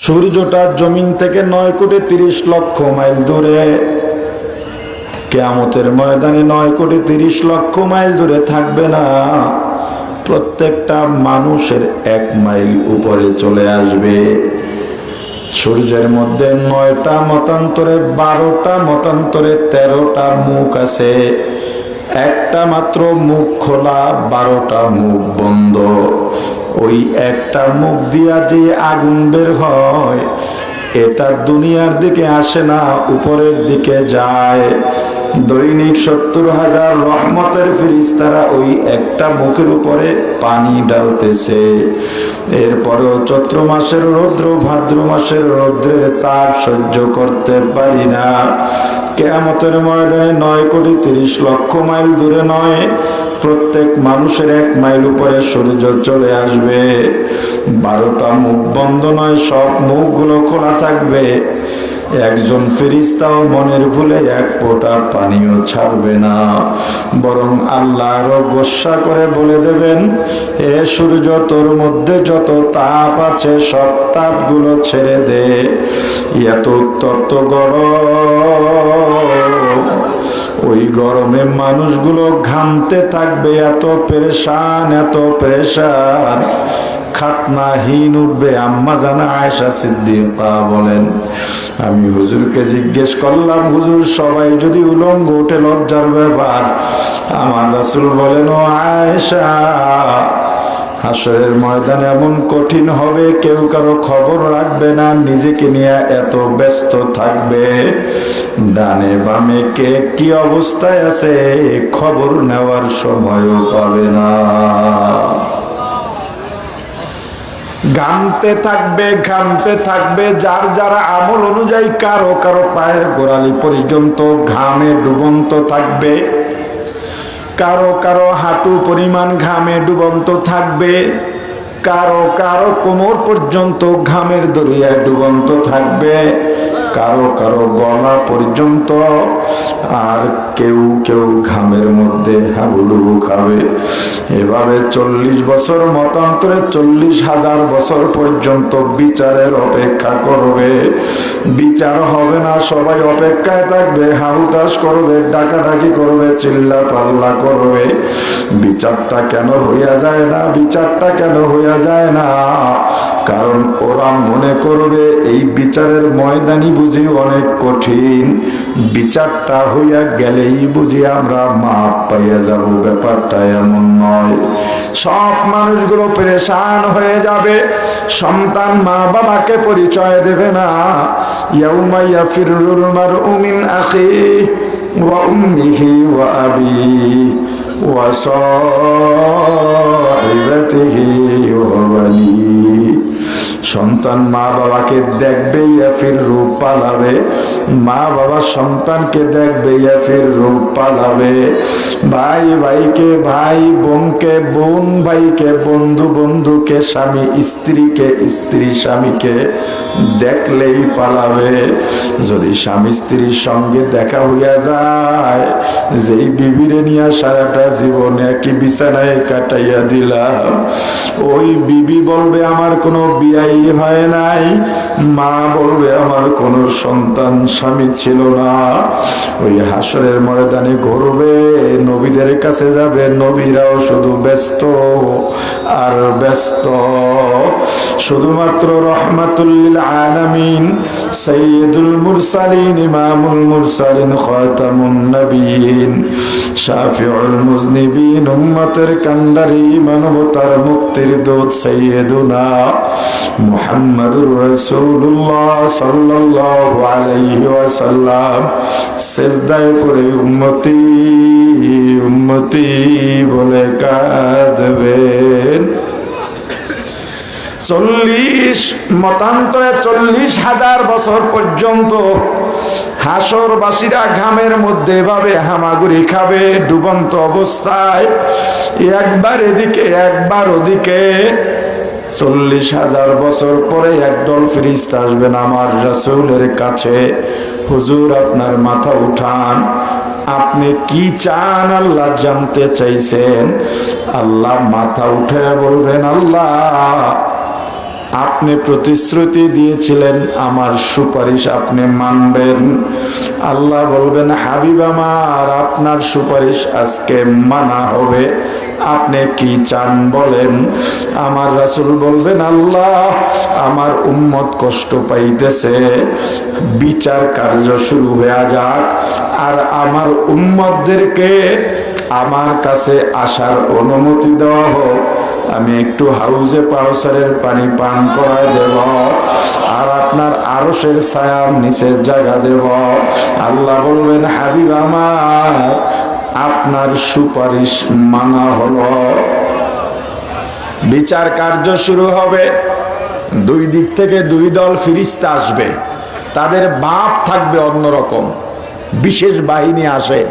সূর্যটা জমিন থেকে নয় কোটি তিরিশ লক্ষ মাইল দূরে। কেয়ামতের ময়দানে নয় কোটি তিরিশ লক্ষ মাইল দূরে থাকবে না। প্রত্যেকটা মানুষের এক মাইল উপরে চলে আসবে। সূর্যের মধ্যে নয়টা মতান্তরে, বারোটা মতান্তরে, তেরোটা মুখ আছে। একটা মাত্র মুখ খোলা, বারোটা মুখ বন্ধ। ওই একটা মুখ দিয়া যে আগুন বের হয়, এটা দুনিয়ার দিকে আসে না, উপরের দিকে যায়। দৈনিক সত্তর হাজার রহমতের ফিরিস্তারা ওই একটা মুখের উপরে পানি ডালতেছে এরপরেও চৈত্র মাসের রৌদ্র, ভাদ্র মাসের রৌদ্রের তাপ সহ্য করতে পারি না। কেয়ামতের ময়দানে নয় কোটি তিরিশ লক্ষ মাইল দূরে নয়, প্রত্যেক মানুষের এক মাইল উপরে সূর্য চলে আসবে। বারোটা মুখ বন্ধ নয়, সব মুখগুলো খোলা থাকবে। একজন ফেরিস্তাও মনের ভুলে এক ফোঁটা পানিও ছাড়বে না। বরং আল্লাহ আরও গোসা করে বলে দেবেন এ সূর্য, তোর মধ্যে যত তাপ আছে, সব তাপগুলো ছেড়ে দে। এত উত্তপ্ত গরম। ওই গরমে মানুষগুলো ঘামতে থাকবে, এত পেরেশান এত পেরেশান। খাতনাহীন উঠবে। আম্মা জানা আয়সা সিদ্দিকা বলেন, আমি হুজুরকে জিজ্ঞেস করলাম, হুজুর, সবাই যদি উলঙ্গ উঠে লজ্জার ব্যাপার। আমার রাসুল বলেন, ও আয়সা হাসরের ময়দান এমন কঠিন হবে, কেউ কারও খবর রাখবে না, নিজেকে নিয়ে এত ব্যস্ত থাকবে। ডানে বামে কে কি অবস্থায় আছে, খবর নেওয়ার সময়ও পাবে না। ঘামতে থাকবে ঘামতে থাকবে, যার যারা আমল অনুযায়ী কারও কারও পায়ের গোড়ালি পর্যন্ত ঘামে ডুবন্ত থাকবে। কারও কারও হাঁটু পরিমাণ ঘামে ডুবন্ত থাকবে। কারও কারও কোমর পর্যন্ত ঘামের দরিয়ায় ডুবন্ত থাকবে। কারও কারও গলা পর্যন্ত আর কেউ কেউ ঘামের মধ্যে হাবুডুবু খাবে। এভাবে চল্লিশ বছর, মতান্তরে চল্লিশ হাজার বছর পর্যন্ত বিচারের অপেক্ষা করবে। বিচার হবে না, সবাই অপেক্ষায় থাকবে হাহুতাস করবে, ডাকাডাকি করবে চিল্লা পাল্লা করবে। বিচারটা কেন হইয়া যায় না? বিচারটা কেন হইয়া যায় না? কারণ ওরা মনে করবে, এই বিচারের ময়দানি বুঝি অনেক কঠিন। বিচারটা হইয়া গেলেই বুঝি আমরা মাপ পাইয়া যাব, ব্যাপারটা এমন নয়। সব মানুষগুলো পরেশান হয়ে যাবে। সন্তান মা বাবাকে পরিচয় দেবে না। ইয়াউমা ইয়াফিরুল মারউ মিন আখি ওয়া উম্মিহি ওয়া আবি ওয়া সাহিবাতিহি ওয়া বানি। সন্তান মা বাবাকে দেখবে ফির রূপ পালাবে। মা বাবা সন্তানকে দেখবে ফির রূপ পালাবে। ভাই ভাইকে, ভাই বোনকে, বোন ভাইকে, বন্ধু বন্ধুকে, স্বামী স্ত্রীকে, স্ত্রী স্বামীকে দেখলেই পালাবে। যদি স্বামী স্ত্রীর সঙ্গে দেখা হইয়া যায়, যেই বিবিরে নিয়ে সারাটা জীবন একই বিছানায় কাটাইয়া দিলাম, ওই বিবি বলবে, আমার কোনো বিয়াই হয় নাই। মা বলবে, আমার কোনো সন্তান, স্বামী ছিল না। ওই হাসরের ময়দানে ঘুরবে, নবীদের কাছে যাবে, নবীরাও শুধু ব্যস্ত আর ব্যস্ত। শুধুমাত্র রহমাতুল্লিল আলামিন সৈয়দুল মুরসালিন, ইমামুল মুরসালিন, খাতামুন নবীন, শাফিউল মুজনিবিন, উম্মতের কান্ডারি মানবতার মুক্তির দূত সৈয়দুনা মুহাম্মাদুর রাসূলুল্লাহ সাল্লাল্লাহু আলাইহি ওয়াসাল্লাম, সিজদায় পড়ে উম্মতি উম্মতি বলে কাঁদবেন। চল্লিশ, মতান্তরে চল্লিশ হাজার বছর পর্যন্ত হাসরবাসীরা ঘামের মধ্যে এভাবে হামাগুড়ি খাবে, ডুবন্ত অবস্থায়, একবার এদিকে, একবার ওদিকে। চল্লিশ হাজার বছর পরে একদল ফিরিস্ত আসবেন আমার রাসূলের কাছে। হুজুর, আপনার মাথা উঠান। আপনি কি চান? আল্লাহ জানতে চাইছেন। আল্লাহ মাথা উঠে বলবেন, আল্লাহ। আপনি প্রতিশ্রুতি দিয়েছিলেন, আমার সুপারিশ আপনি মানবেন। আল্লাহ বলবেন, হাবিব আমার, আপনার সুপারিশ আজকে মানা হবে। আপনি কি চান বলেন? আমার রাসূল বলবেন, আল্লাহ, আমার উম্মত কষ্ট পাইতেছে। বিচার কার্য শুরু হয়ে যাক। আর আমার উম্মতদেরকে আমার কাছে আসার অনুমতি দেওয়া হোক। আমি একটু হাউজে পাউসারের পানি পান করায় দেব। আর আপনার আরশের ছায়া নিচের জায়গা দেব। আল্লাহ বলবেন, হাবিব আমার, আপনার সুপারিশ মানা হলো। বিচার কার্য শুরু হবে। দুই দিক থেকে দুই দল ফিরিস্তা আসবে। তাদের বাপ থাকবে অন্যরকম। বিশেষ বাহিনী আসে।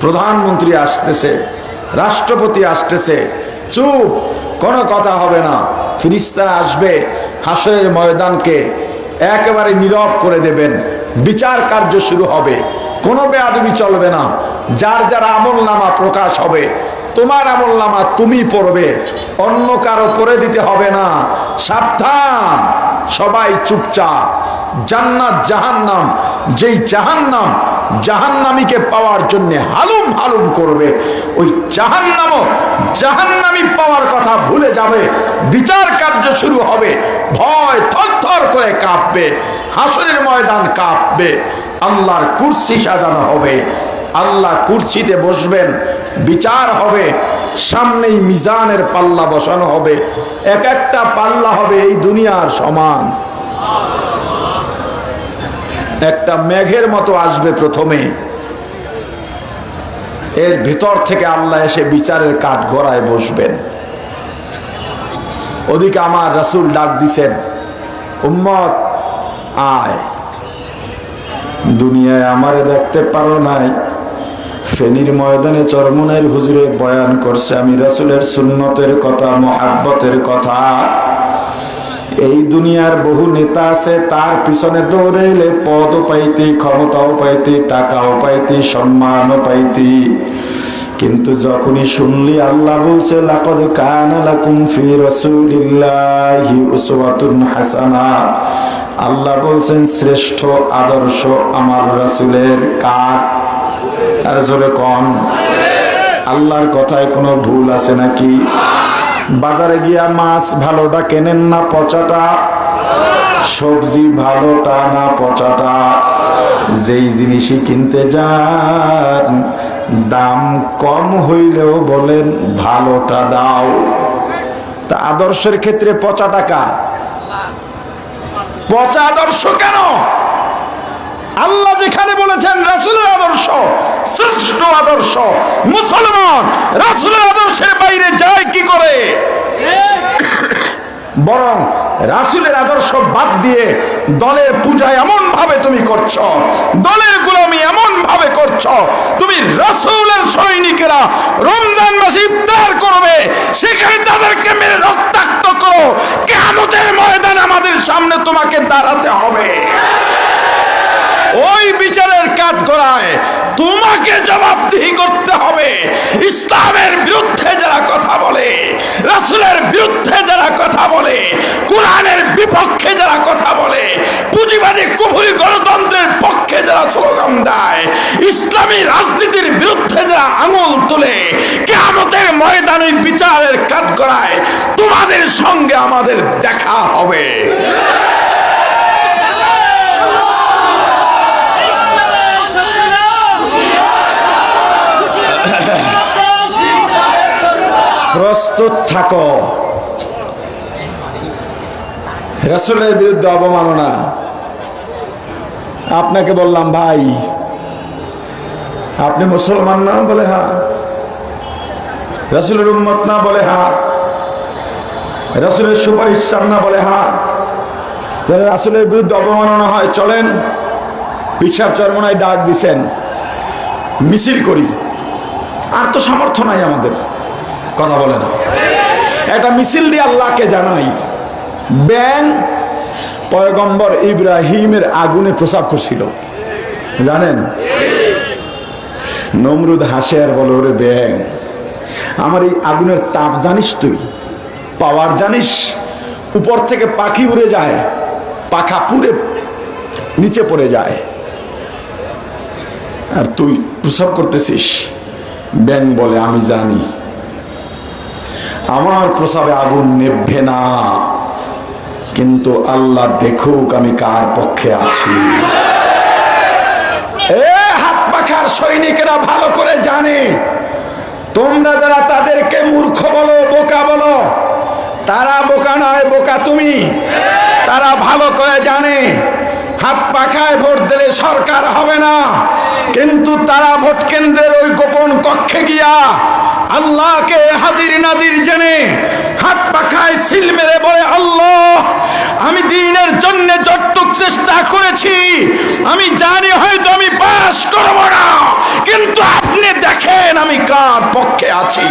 প্রধানমন্ত্রী আসতেছে। রাষ্ট্রপতি আসতেছে। চুপ! কোনো কথা হবে না। ফিরিস্তারা আসবে, হাসরের ময়দানকে একেবারে নীরব করে দেবেন। বিচার কার্য শুরু হবে, কোনো বেআবি চলবে না। যার যার আমল নামা প্রকাশ হবে তোমার আমল নামা তুমি পড়বে। অন্য কারও পড়ে দিতে হবে না। সাবধান। সবাই চুপচাপ। জান্নাত জাহান্নাম। যেই জাহান্নাম, জাহান্নামীকে পাওয়ার জন্য হালুম হালুম করবে। ওই জাহান্নামও জাহান্নামী পাওয়ার কথা ভুলে যাবে। বিচার কার্য শুরু হবে। ভয় থরথর করে কাঁপবে। হাসরের ময়দান কাঁপবে। আল্লাহর কুর্সি সাজানো হবে। আল্লাহ কুর্সিতে বসবেন। বিচার হবে, সামনেই মিজানের পাল্লা বসানো হবে, এক একটা পাল্লা হবে এই দুনিয়ার সমান। একটা মেঘের মতো আসবে প্রথমে। এর ভিতর থেকে আল্লাহ এসে বিচারের কাঠ গড়ায় বসবেন। ওদিকে আমার রাসূল ডাক দিছেন, উম্মত, আয়। দুনিয়ায় আমারে দেখতে পারো নাই। ফেনীর ময়দানে চরমনের হুজুরে বয়ান করছে আমি রাসূলের সুন্নতের কথা, মহাব্বতের কথা। এই দুনিয়ার বহু নেতা আছে, তার পিছনে দৌড়ে এলে পদও পাইতি, ক্ষমতাও পাইতি, টাকাও পাইতি, সম্মানও পাইতি। কিন্তু যখনই শুনলি আল্লাহ বলছে, লাকদ কানা লাকুম ফি রাসূলিল্লাহি উসওয়াতুন হাসানা। আল্লাহ বলছেন, শ্রেষ্ঠ আদর্শ আমার রাসূলের কার আর জোরে কম আল্লাহর কথায় কোনো ভুল আছে নাকি? বাজারে গিয়া মাছ ভালোটা কেনেন না পচাটা? সবজি ভালোটা না পচাটা? যেই জিনিসই কিনতে যান, দাম কম হইলেও বলেন ভালোটা দাও। তা আদর্শের ক্ষেত্রে পচা টাকা পচা আদর্শ কেন? আল্লাহ যেখানে বলেছেন, রাসুলের আদর্শ, শ্রেষ্ঠ আদর্শ। মুসলমান রাসুলের আদর্শের বাইরে যায় কি করে? বরং রাসুলের আদর্শ বাদ দিয়ে দলের পূজা এমন ভাবে তুমি করছ, দলের গোলামি এমন ভাবে করছ, তুমি রাসুলের সৈনিকেরা রমজান মাসে ইফতার করবে, সেখানে তাদেরকে মেরে রক্তাক্ত করো কেমতের ময়দান আমাদের সামনে তোমাকে দাঁড়াতে হবে। ওই বিচারের কাঠ গড়ায় তোমাকে জবাবদিহি করতে হবে। ইসলামের বিরুদ্ধে যারা কথা বলে, রাসুলের বিরুদ্ধে যারা কথা বলে, কোরআনের বিপক্ষে যারা কথা বলে, পুঁজিবাদী কুহুরি গণতন্ত্রের পক্ষে যারা স্লোগান দেয়, ইসলামী রাজনীতির বিরুদ্ধে যারা আঙুল তুলে কেমতের ময়দানে বিচারের কাঠ গড়ায় তোমাদের সঙ্গে আমাদের দেখা হবে। প্রস্তুত থাকো। রসুলের বিরুদ্ধে অবমাননা। আপনাকে বললাম, ভাই, আপনি মুসলমান না বলে হ্যাঁ রসুলের উন্মত না বলে হ্যাঁ রসুলের সুপারিশ চান না বলে হ্যাঁ তাহলে রাসুলের বিরুদ্ধে অবমাননা হয়, চলেন পিসাব চরমনায় ডাক দিছেন। মিছিল করি। আর তো সামর্থ্য নাই আমাদের। কথা বলে না। একটা মিছিল দিয়ে আল্লাহকে জানাই, ব্যাং পয়গম্বর ইব্রাহিমের আগুনে প্রসাব করছিল। জানেন? নমরুদ হাসে আর বলে, ওরে ব্যাং, আমার এই আগুনের তাপ জানিস তুই? পাওয়ার জানিস? উপর থেকে পাখি উড়ে যায়, পাখা পুড়ে নিচে পড়ে যায়। আর তুই প্রসাব করতেছিস? ব্যাং বলে, আমি জানি। আমার প্রসাবে আগুন নেভবে না। কিন্তু আল্লাহ দেখুক আমি কার পক্ষে আছি। এ হাত পাখার সৈনিকেরা ভালো করে জানে। তোমরা যারা তাদেরকে মূর্খ বলো, বোকা বলো, তারা বোকা নয়, বোকা তুমি। তারা ভালো করে জানে। হাত পাখায় ভোট দিলে সরকার হবে না। কিন্তু তারা ভোট কেন্দ্রের ওই গোপন কক্ষে গিয়া আল্লাহকে হাজির নাজির জেনে হাত পাখায় সিল মেরে বলে, আল্লাহ, আমি দিনের জন্য যতটুক চেষ্টা করেছি, আমি জানি হয়তো আমি পাস করব না। কিন্তু আপনি দেখেন আমি কার পক্ষে আছি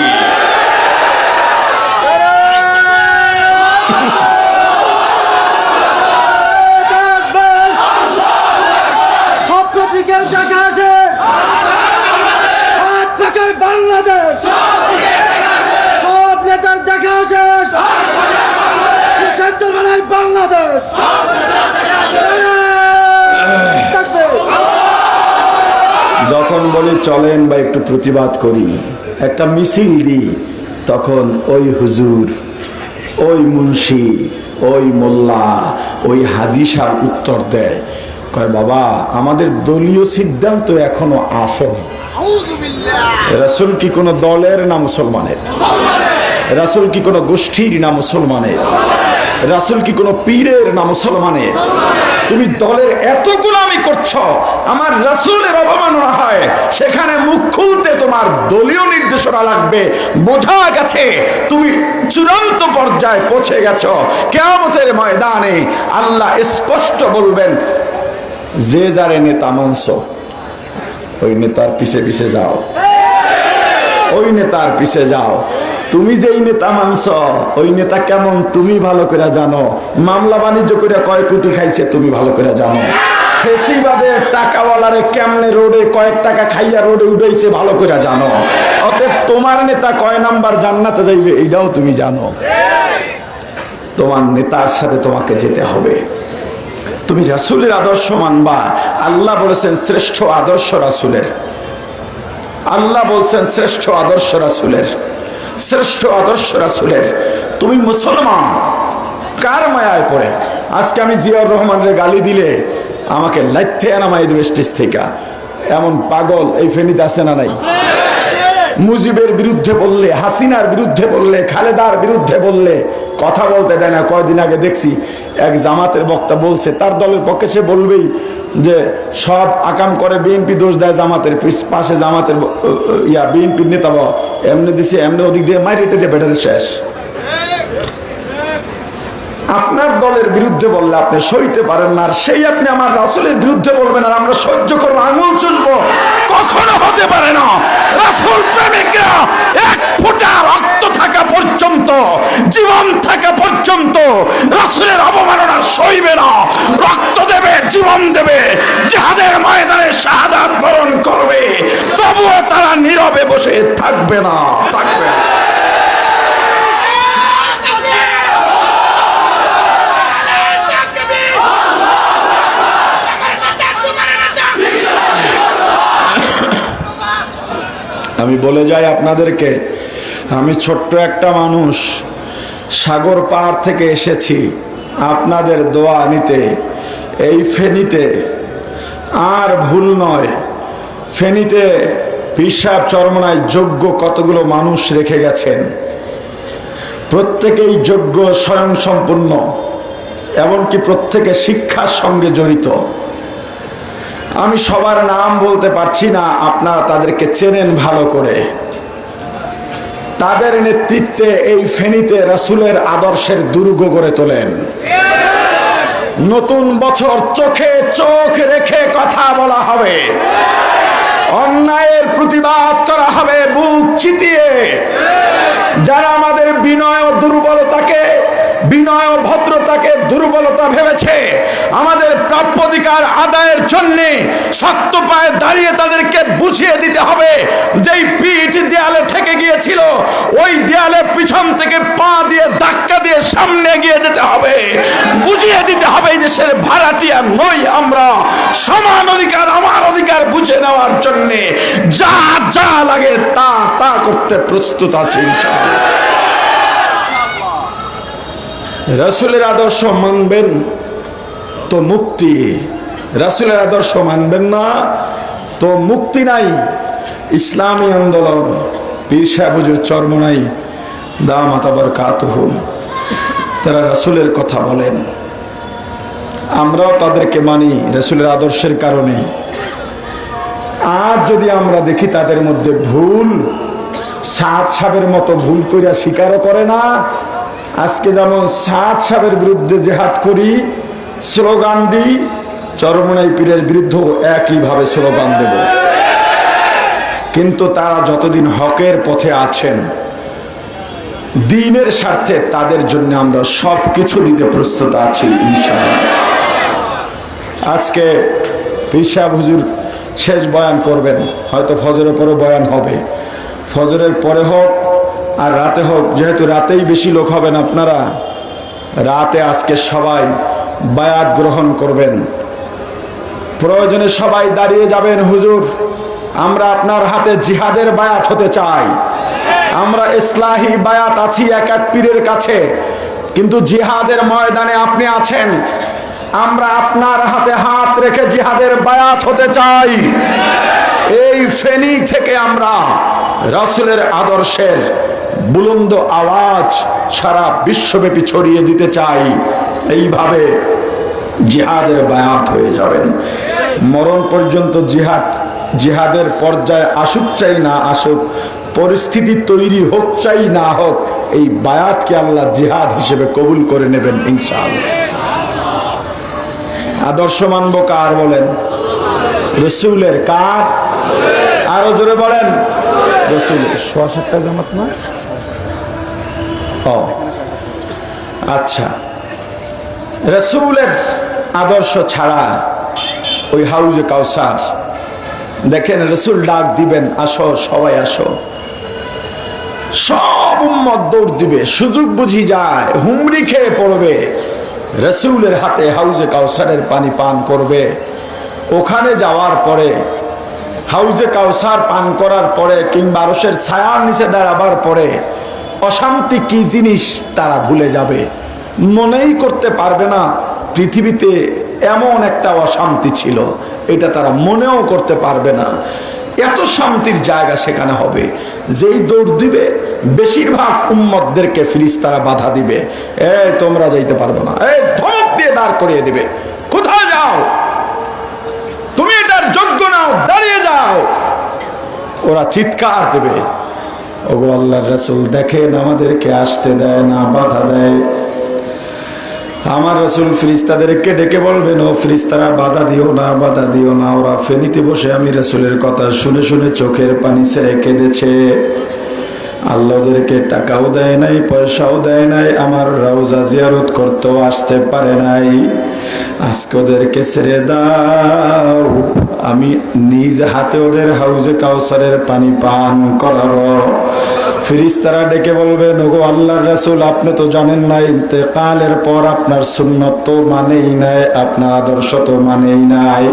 সব প্রতীকের দেখা আছে হাত পাকার বাংলাদেশ সব নেতার দেখা আছে সেন্ট্রাল বাংলায় বাংলাদেশ থাকবে যখন বলি চলেন বা একটু প্রতিবাদ করি একটা মিছিল দিই তখন ওই হুজুর ওই মুন্সি ওই মোল্লা ওই হাজি সাহ উত্তর দেয় কয় বাবা আমাদের দলীয় সিদ্ধান্ত এখনও আসেনি। রাসুল কি কোনো দলের না মুসলমানের। রাসুল কি কোনো গোষ্ঠীর না মুসলমানের? রাসুল কি কোনো পীরের না মুসলমানের তুমি দলের এত গোলামি করছ, আমার রাসুলের অবমাননা হয়, সেখানে মুখ খুলতে তোমার দলীয় নির্দেশনা লাগবে, বোঝা গেছে, তুমি চূড়ান্ত পর্যায়ে পৌঁছে গেছ, কেয়ামতের ময়দানে আল্লাহ স্পষ্ট বলবেন, যে যারে নেতা মানছ, ওই নেতার পিছে পিছে যাও, ওই নেতার পিছে যাও। তুমি যেই নেতা মানছ, ওই নেতা কেমন তুমি ভালো করে জানো। মামলা বাণিজ্য করে কয় কোটি খাইছে তুমি ভালো করে জানো। ফেসিবাদের টাকাওয়ালারে কেমনে রোডে কয়েক টাকা খাইয়া রোডে উঠাইছে ভালো করে জানো। অতএব তোমার নেতা কয় নাম্বার জান্নাতে যাইবে, এইটাও তুমি জানো। তোমার নেতার সাথে তোমাকে যেতে হবে। তুমি রাসুলের আদর্শ মানবা। আল্লাহ বলেছেন, শ্রেষ্ঠ আদর্শ রাসুলের। আল্লাহ বলছেন, শ্রেষ্ঠ আদর্শ রাসুলের। শ্রেষ্ঠ আদর্শ রাসুলের। তুমি মুসলমান, কার মায়ায় পড়ে? আজকে আমি জিয়াউর রহমানের গালি দিলে আমাকে লাইথে আনামাই দেবে স্টেজ থেকে। এমন পাগল এই ফেনিতে আসে না নাই? মুজিবের বিরুদ্ধে বললে, হাসিনার বিরুদ্ধে বললে, খালেদার বিরুদ্ধে বললে, কথা বলতে দেয় না। কয়দিন আগে দেখছি এক জামাতের বক্তা বলছে, তার দলের পক্ষে সে বলবেই যে, সব আকাম করে বিএনপি দোষ দেয় জামাতের পাশে জামাতের ইয়া, বিএনপির নেতা এমনি দিছে, এমনি ওদিক দিয়ে মাইরে টেটে বেটারে শেষ। আপনার দলের বিরুদ্ধে বললে আপনি সইতে পারেন না, আর সেই আপনি আমার রাসুলের বিরুদ্ধে বলবেন, আর আমরা সহ্য করব, আঙুল চুষবো, কখনো হতে পারে না। রাসুল প্রেমিকরা এক ফোঁটা রক্ত থাকা পর্যন্ত, জীবন থাকা পর্যন্ত রাসুলের অবমাননা সইবে না। রক্ত দেবে, জীবন দেবে যাদের ময়দানে শাহাদাত বরণ করবে, তবুও তারা নীরবে বসে থাকবে না থাকবে না। আমি বলে যাই আপনাদেরকে, আমি ছোট্ট একটা মানুষ, সাগর পাহাড় থেকে এসেছি, আপনাদের দোয়া নিতে, এই ফেনীতে, আর ভুল নয়, ফেনীতে পিসাব চরমনায় যোগ্য কতগুলো মানুষ রেখে গেছেন। প্রত্যেকেই যোগ্য স্বয়ংসম্পূর্ণ, এমনকি প্রত্যেকে শিক্ষার সঙ্গে জড়িত। আমি সবার নাম বলতে পারছি না, আপনারা তাদেরকে চেনেন ভালো করে। তাদের নেতৃত্বে এই ফেনীতে রাসুলের আদর্শের দুর্গ গড়ে তোলেন। নতুন বছর চোখে চোখ রেখে কথা বলা হবে। অন্যায়ের প্রতিবাদ করা হবে, বুক চিতিয়ে। যারা আমাদের বিনয় ও দুর্বলতাকে বিনয় ও ভদ্রতাকে দুর্বলতা ভেবেছে। আমাদের প্রাপ্য অধিকার আদায়ের জন্যে শক্ত পায়ে দাঁড়িয়ে তাদেরকে বুঝিয়ে দিতে হবে। যেই পিঠ দেয়ালে ঠেকে গিয়েছিল, ওই দেয়ালে পিছন থেকে পা দিয়ে ধাক্কা দিয়ে সামনে গিয়ে যেতে হবে। বুঝিয়ে দিতে হবে এই দেশের ভাড়াটিয়া নই আমরা। সমান অধিকার, আমার অধিকার বুঝে নেওয়ার জন্যে যা যা লাগে তা তা করতে প্রস্তুত আছি ইনশাআল্লাহ। রসুলের আদর্শ মানবেন তো মুক্তি। রাসুলের আদর্শ মানবেন না তো মুক্তি নাই। ইসলামী আন্দোলন, পীর সাহেব হুজুর চর্ম নাই। দা মাতাবার কাতহ তারা রাসুলের কথা বলেন। আমরাও তাদেরকে মানি রাসুলের আদর্শের কারণে। আর যদি আমরা দেখি তাদের মধ্যে ভুল সাত সাবের মতো ভুল করিয়া স্বীকারও করে না আজকে যেমন সাত সাবের বিরুদ্ধে জেহাদ করি, স্লোগান দিই, চরমনাই পীরের বিরুদ্ধ একইভাবে স্লোগান দেব। কিন্তু তারা যতদিন হকের পথে আছেন, দিনের স্বার্থে তাদের জন্য আমরা সব কিছু দিতে প্রস্তুত আছি আজকে পিসা হুজুর শেষ বয়ান করবেন, হয়তো ফজরের পরে বয়ান হবে। ফজরের পরে হোক আর রাতে হোক, যেহেতু রাতেই বেশি লোক হবেন আপনারা, রাতে আজকে সবাই বায়াত গ্রহণ করবেন। প্রয়োজনে সবাই দাঁড়িয়ে যাবেন, হুজুর। আমরা আপনার হাতে জিহাদের বায়াত হতে চাই। আমরা ইসলাহি বায়াত আছি, এক এক পীরের কাছে। কিন্তু জিহাদের ময়দানে আপনি আছেন। আমরা আপনার হাতে হাত রেখে জিহাদের বায়াত হতে চাই। এই ফেনী থেকে আমরা রাসুলের আদর্শের বুলন্দ আওয়াজ সারা বিশ্বব্যাপী ছড়িয়ে দিতে চাই। এইভাবে জিহাদের বায়াত হয়ে যাবেন। মরণ পর্যন্ত জিহাদ, জিহাদের পর্যায়ে আসুক চাই না আসুক, পরিস্থিতি তৈরি হোক চাই না হোক, এই বায়াতকে আল্লাহ জিহাদ হিসেবে কবুল করে নেবেন ইনশাল আদর্শ মানব কার বলেন? রসুলের কার? আরও জোরে বলেন। রসুলের সোয়া সাতটা জামাত না? ও। আচ্ছা। রসুলের আদর্শ ছাড়া ওই হাউজে কাউসার, দেখেন রসুল ডাক দিবেন, আসো, সবাই আসো। সব উম্মত দৌড় দিবে, সুযোগ বুঝি যায়, হুমড়ি খেয়ে পড়বে। রসুলের হাতে হাউজে কাউসারের পানি পান করবে। ওখানে যাওয়ার পরে, হাউজে কাউসার পান করার পরে কিংবা আরসের ছায়ার নিচে দাঁড়াবার পরে অশান্তি কি জিনিস তারা ভুলে যাবে? মনেই করতে পারবে না, পৃথিবীতে এমন একটা অশান্তি ছিল, এটা তারা মনেও করতে পারবে না। এত শান্তির জায়গা সেখানে হবে, যেই দৌড় দিবে, বেশিরভাগ উম্মতদেরকে ফিরিস তারা বাধা দিবে। এ তোমরা যাইতে পারবে না। এই, ধমক দিয়ে দাঁড় করিয়ে দিবে। কোথায় যাও? তুমি এটার যোগ্য নাও, দাঁড়িয়ে যাও। ওরা চিৎকার দেবে। ওগো আল্লাহর রসুল, দেখেন আমাদেরকে আসতে দেয় না, বাধা দেয়। আমার রসুল ফিরিস্তাদেরকে ডেকে বলবেন, ও ফিরিস্তারা বাধা দিও না, বাধা দিও না। ওরা ফেনিতে বসে আমি রসুলের কথা শুনে শুনে চোখের পানি ছেড়ে কেঁদেছে। আল্লাহ ওদেরকে টাকাও দেয় নাই, পয়সাও দেয় নাই, আমার রওজা জিয়ারত করতেও আসতে পারে নাই। আজকে ওদেরকে ছেড়ে দাও। আমি নিজ হাতে ওদের হাউজে কাউসারের পানি পান করাবো ফিরিস্তারা ডেকে বলবে ওগো আল্লাহর রাসূল, আপনি তো জানেন না, ইন্তেকালের পর আপনার সুন্নত তো মানেই নাই, আপনার আদর্শ তো মানেই নাই।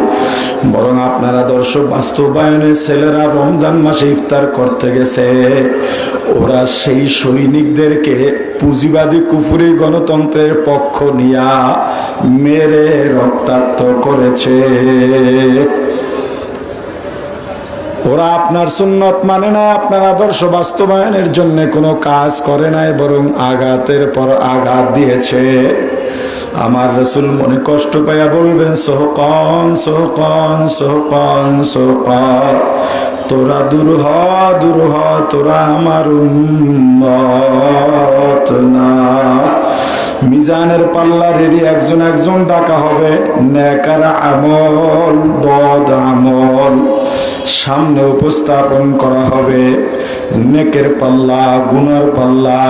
বরং আপনার আদর্শ বাস্তবায়নে ছেলেরা রমজান মাসে ইফতার করতে গেছে। ওরা সেই সৈনিকদেরকে পুঁজিবাদী কুফুরি গণতন্ত্রের পক্ষ নিয়া মেরে রক্তাক্ত করেছে। ওরা আপনার সুন্নত মানে না, আপনার আদর্শ বাস্তবায়নের জন্য কোনো কাজ করে নাই, বরং আঘাতের পর আঘাত দিয়েছে। আমার রসুল মনে কষ্ট পাইয়া বলবেন, সোহকন সোহকন সোহকন সোহকন। তোরা দূর হ দূর হ, তোরা আমার উম্মত না। মিজানের পাল্লা রেডি, একজন একজন ডাকা হবে। নেকার আমল, বদ আমল। সামনে উপস্থাপন করা হবে। নেকের পাল্লা, গুনার পাল্লা।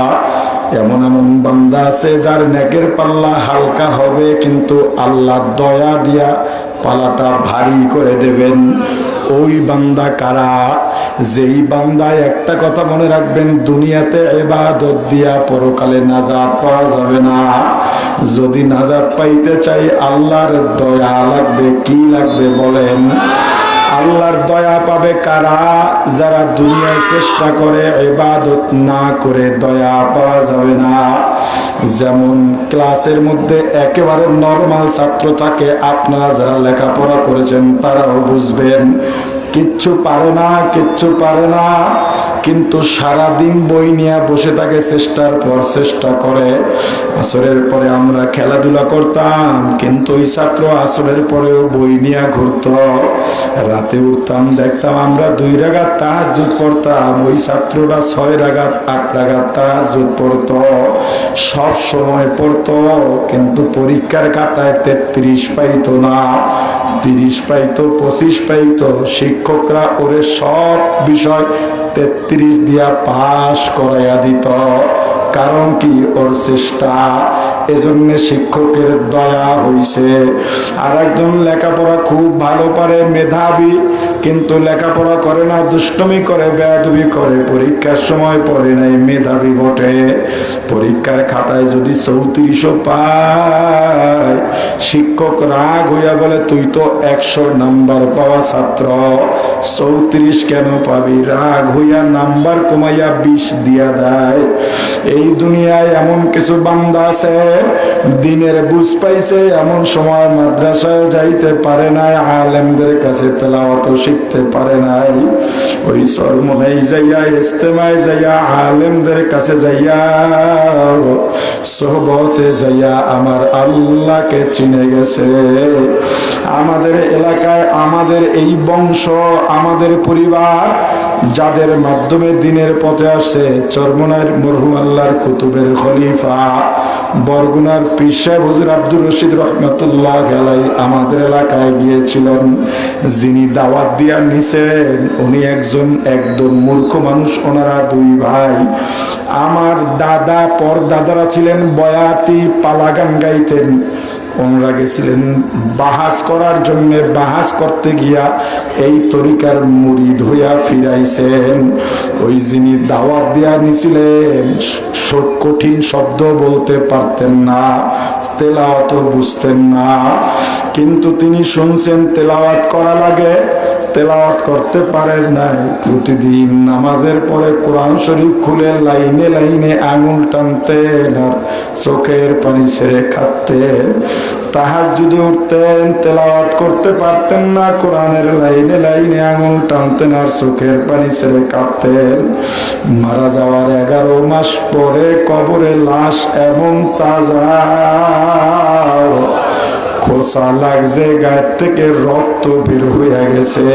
এমন এমন বান্দা আছে যার নেকের পাল্লা হালকা হবে, কিন্তু আল্লাহ দয়া দিয়া পালাটা ভারী করে দেবেন। ওই বান্দা কারা? যেই বান্দায় একটা কথা মনে রাখবেন, দুনিয়াতে এবাদত দিয়া পরকালে নাজাত পাওয়া যাবে না। যদি নাজাত পাইতে চাই, আল্লাহর দয়া লাগবে, কি লাগবে বলেন? আল্লাহর দয়া পাবে কারা? যারা দুনিয়ায় চেষ্টা করে, ইবাদত না করে দয়া পাওয়া যাবে না। যেমন ক্লাসের মধ্যে একেবারে নর্মাল ছাত্র থাকে, আপনারা যারা লেখাপড়া করেছেন, তারাও বুঝবেন। কিচ্ছু পারে না, কিচ্ছু পারে না। কিন্তু সারা দিন বই নিয়ে বসে থাকে, চেষ্টার পর চেষ্টা করে। আসরের পরে আমরা খেলাধুলা করতাম, কিন্তু ওই ছাত্র আসরের পরেও বই নিয়ে ঘুরত। রাতে উঠতাম, দেখতাম আমরা দুই রাগাত তাহাজুদ পড়তাম। ওই ছাত্রটা ছয় রাগাত, আট রাগাত তাহাজুদ পড়ত। সব সময় পড়তো, কিন্তু পরীক্ষার খাতায় তেত্রিশ পাইতো না, তিরিশ পাইতো, পঁচিশ পাইতো শিক্ষকরা ওরে সব বিষয় তেত্রিশ দিয়া পাশ করাইয়া দিত। কারণ কি? ওর চেষ্টা। এজন্য শিক্ষকের দয়া হইছে। আর একজন লেখাপড়া খুব ভালো পারে, মেধাবী, কিন্তু লেখাপড়া করে না, দুষ্টমি করে, বেয়াদবি করে, পরীক্ষার সময় পড়ে নাই, মেধাবী বটে। পরীক্ষার খাতায় যদি চৌত্রিশও পায়, শিক্ষক রাগ হইয়া বলে, তুই তো একশো নাম্বার পাওয়া ছাত্র, চৌত্রিশ কেন পাবি? রাগ হইয়া নাম্বার কমাইয়া বিশ দিয়া দেয়। এই দুনিয়ায় এমন কিছু বান্দা আছে, দিনের বুঝ পাইছে, এমন সময় মাদ্রাসায় যাইতে পারে নাই, আলেমদের কাছে তেলাওয়াত শিখতে পারে নাই। ওই সরমনাই যাইয়া ইস্তেমায় যাইয়া, আলেমদের কাছে যাইয়া, সোহবতে যাইয়া আমার আল্লাহকে চিনে গেছে। আমাদের এলাকায়, আমাদের এই বংশ, আমাদের পরিবার, যাদের মাধ্যমে দিনের পথে আসে চরমনার মরহুম আল্লাহর কুতুবের খলিফা। বরগুনার পিসা হুজুর আব্দুর রশিদ রহমতুল্লাহ খেলাই আমাদের এলাকায় গিয়েছিলেন। যিনি দাওয়াত দিয়া নিছেন, উনি একজন একদম মূর্খ মানুষ, ওনারা দুই ভাই। আমার দাদা পর দাদারা ছিলেন বয়াতি পালাগান গাইতেন। ওনারা গেছিলেন, বাহাস করার জন্য বাহাজ করতে গিয়া এই তরিকার মুড়ি ধুইয়া ফিরাইছেন। ওই যিনি দাওয়াত দিয়া নিছিলেন কঠিন শব্দ বলতে পারতেন না তেলাওয়াত বুঝতেন না। কিন্তু তিনি শুনছেন তেলাওয়াত করা লাগে তেলাওয়াত করতে পারেন নাই। প্রতিদিন নামাজের পরে কোরআন শরীফ খুলে লাইনে লাইনে আঙুল টানতেন আর চোখের পানি ছেড়ে খাতেন তাহার যদি উঠতেন, তেলাওয়াত করতে পারতেন না, কোরআনের লাইনে লাইনে আঙুল টানতেন আর চোখের পানি ছেড়ে কাঁপতেন। মারা যাওয়ার এগারো মাস পরে কবরে লাশ এবং তাজা খোসা লাগছে, গায়ের থেকে রক্ত বের হইয়া গেছে।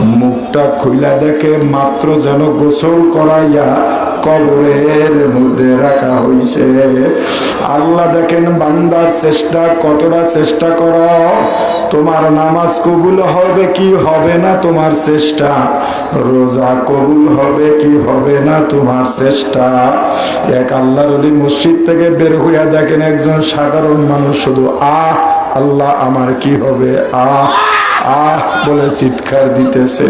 মুখটা খুইলা দেখে মাত্র যেন গোসল করাইয়া কবরের মধ্যে রাখা হইছে। আল্লাহ দেখেন, বান্দার চেষ্টা, কতটা চেষ্টা কর। তোমার নামাজ কবুল হবে কি হবে না তোমার চেষ্টা? রোজা কবুল হবে কি হবে না তোমার চেষ্টা? এক আল্লাহর মসজিদ থেকে বের হইয়া দেখেন, একজন সাধারণ মানুষ শুধু, আহ আল্লাহ আমার কি হবে? আহ আহ বলে চিৎকার দিতেছে।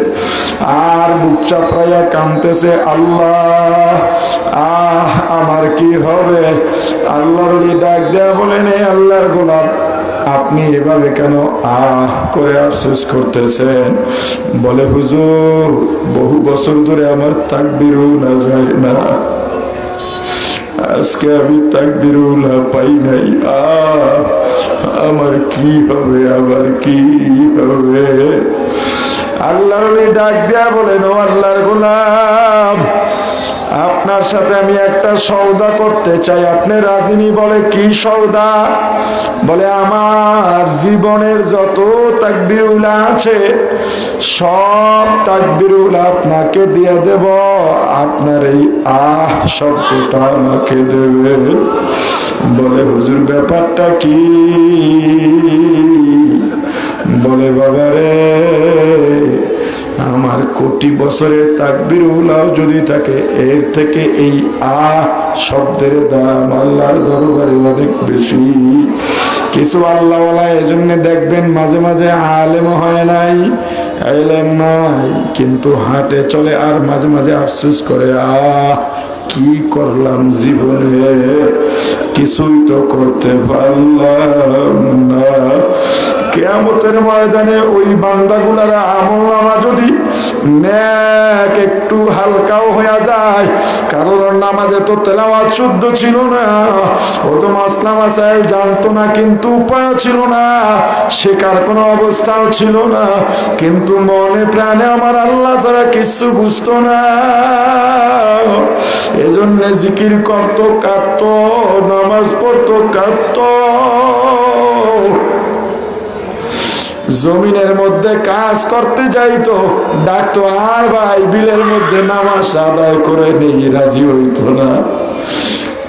আর বুক চাপড়াইয়া কানতেছে, আল্লাহ, আহ আমার কি হবে? আল্লাহর ডাক দেয়া বলেন আল্লাহর গোলাপ আপনি এভাবে কেন আহ করে আফসোস করতেছেন? বলে, হুজুর, বহু বছর ধরে আমার তাকবিরও না যায় না। আজকে আমি তাকবিরুল্লাহ পাই নাই। আমার কি হবে আমার কি হবে? আল্লাহর ডাক দেয়া বলেন, ও আল্লাহর গোলাম। আপনার সাথে আমি একটা সৌদা করতে চাই। আপনি রাজিনী বলে, কি সৌদা বলে, আমার জীবনের যত তাকবিরুল আছে, সব তাকবিরুল আপনাকে দিয়ে দেব। আপনার এই আহ শব্দটা আমাকে দেবে। বলে, হুজুর, ব্যাপারটা কি? বলে বাবা রে আমার কোটি বছরের তাকবির উলাও যদি থাকে, এর থেকে এই আ শব্দের দাম আল্লাহর দরবারে অনেক বেশি। কিছু আল্লাহওয়ালা এজন্য দেখবেন মাঝে মাঝে আলেম হয় নাই এলেম নাই, কিন্তু হাটে চলে আর মাঝে মাঝে আফসুস করে আহ কি করলাম জীবনে? কিছুই তো করতে পারলাম না। কেয়ামতের ময়দানে ওই বান্দাগুলার আমল নামা যদি ন্যাক একটু হালকাও হয়ে যায়, কারণ নামাজে তো তেলাওয়াত শুদ্ধ ছিল না ও তো মাসলাম আসাইল জানতো না, কিন্তু উপায় ছিল না শেখার কোনো অবস্থাও ছিল না, কিন্তু মনে প্রাণে আমার আল্লাহ ছাড়া কিছু বুঝতো না। এজন্য জিকির করতো, কাঁদত, নামাজ পড়তো, কাঁদত। জমিনের মধ্যে কাজ করতে যাইতো ডাকতো, আয় ভাই, বিলের মধ্যে নামাজ আদায় করে নেই, রাজি হইতো না।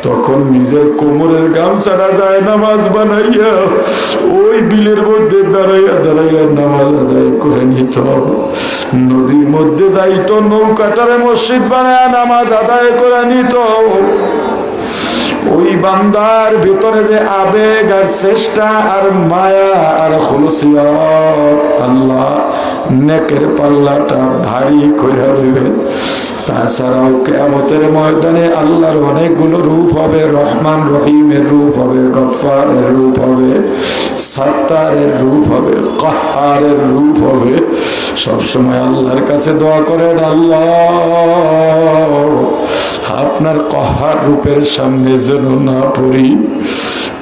তখন নিজের কোমরের গামছাটা যায় নামাজ বানাইয়া, ওই বিলের মধ্যে দাঁড়াইয়া দাঁড়াইয়া নামাজ আদায় করে নিত। নদীর মধ্যে যাইতো, নৌকাটারে মসজিদ বানায় নামাজ আদায় করে নিত। ওই বান্দার ভিতরে যে আবেগ আর চেষ্টা আর মায়া আর খুলসিয়ত, আল্লাহ নেকের পাল্লাটা ভারী করে দেবে তাছাড়াও কেমতের ময়দানে আল্লাহর অনেকগুলো রূপ হবে, রহমান রহিমের রূপ হবে গফারের রূপ হবে, সাত্তারের রূপ হবে, কাহারের রূপ হবে। সবসময় আল্লাহর কাছে দোয়া করেন, আল্লাহ আপনার কহার রূপের সামনে যেন না পড়ি।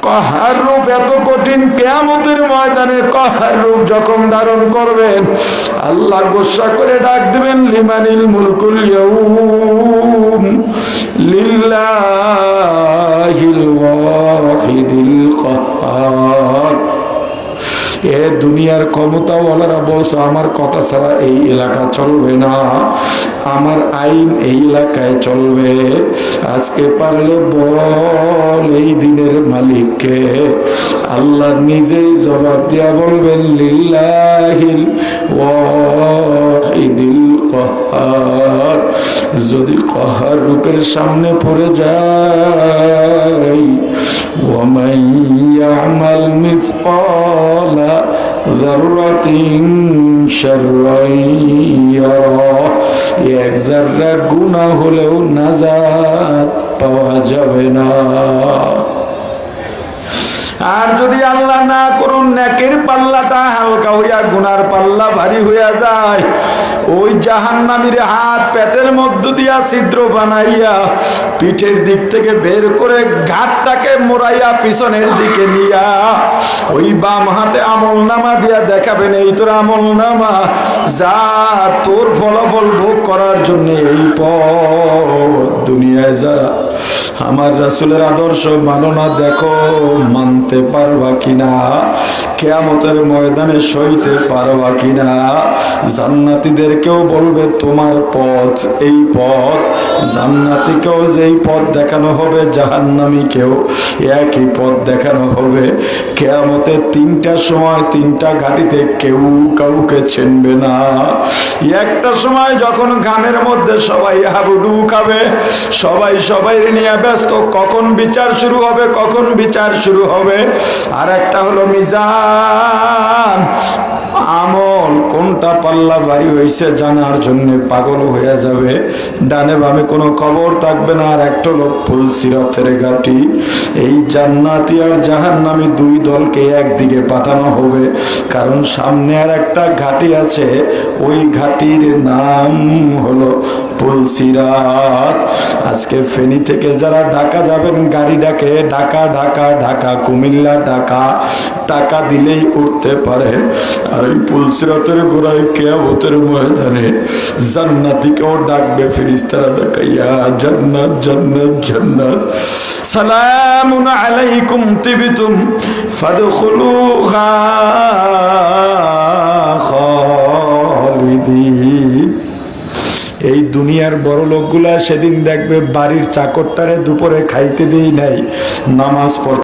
কহার রূপ এত কঠিন, কেয়ামতের ময়দানে কহার রূপ যখন ধারণ করবেন। আল্লাহ গোসা করে ডাক দেবেন, লিমানিল মুলকুল লিল্লাহিল ওয়াহিদিল কাহ্হার এ দুনিয়ার ক্ষমতাওয়ালারা বলছে, আমার কথা ছাড়া এই এলাকা চলবে না। আমার আইন এই এলাকায় চলবে। আজকে পারলে বল এই দিনের মালিককে। আল্লাহ নিজেই জবাব দিয়া বলবেন, লিল্লাহিল ওয়াহিদিল কহার। যদি কহার রূপের সামনে পড়ে যায় ومن يعمل مثقال ذرة شرا يره এক জাররা গুনাহ হলেও নাজাত পাওয়া যাবে না আর যদি আল্লাহ না করুন, নেকের পাল্লাটা হালকা হইয়া গুনার পাল্লা ভারী হইয়া যায়। ওই জাহান্নামীর হাত পেটের মধ্য দিয়া ছিদ্র বানাইয়া পিঠের দিক থেকে বের করে ঘাটটাকে মোড়াইয়া পিছনের দিকে নিয়া ওই বাম হাতে আমল নামা দিয়া দেখাবেন, এই তোর আমল নামা যা তোর ফলাফল ভোগ করার জন্য এই পথ। দুনিয়ায় যারা আমার রাসুলের আদর্শ মানো না, দেখো, মানতে পারবা কিনা? কেয়ামতের ময়দানে সইতে পারবা কিনা? জান্নাতীদেরকেও বলবে, তোমার পথ এই পথ। জান্নাতীকেও যেই পথ দেখানো হবে জাহান্নামীকেও একই পথ দেখানো হবে। কেয়ামতে তিনটা সময় তিনটা ঘাটিতে কেউ কাউকে চিনবে না। একটা সময় যখন গানের মধ্যে সবাই হাবুডুবু খাবে, সবাই সবাই নিয়ে ব্যস্ত, কখন বিচার শুরু হবে, কখন বিচার শুরু হবে? আর একটা হলো মিজান। আমল কোনটা পাল্লা বাড়ি হয়েছে জানার জন্য পাগল হয়ে যাবে। ডানে বামে কোনো খবর থাকবে না, আর একটা লোক ফুল সিরতের ঘাটি। এই জান্নাতি আর জাহান্নামী দুই দলকে একদিকে পাঠানো হবে। কারণ সামনে আর একটা ঘাটি আছে, ওই ঘাটির নাম হলো পুলসিরাত আজকে ফেনী থেকে যারা ঢাকা যাবেন, গাড়ি ডাকে, ঢাকা ঢাকা ঢাকা, কুমিল্লা, ঢাকা, টাকা দিলেই উঠতে পারেন আর ওই পুলসিরাতের গোড়ায় কেয়ামতের ময়দানে জান্নাতিকেও ডাকবে ফিরিস্তারা ডাকাইয়া, জান্নাত জান্নাত জান্নাত। সালামুন আলাইকুম তিবিতুম ফাদখুলুহা খালিদিন এই দুনিয়ার বড় লোকগুলা সেদিন দেখবে বাড়ির চাকরটারে দুপুরে খাইতে দেই নাই নামাজ পড়তে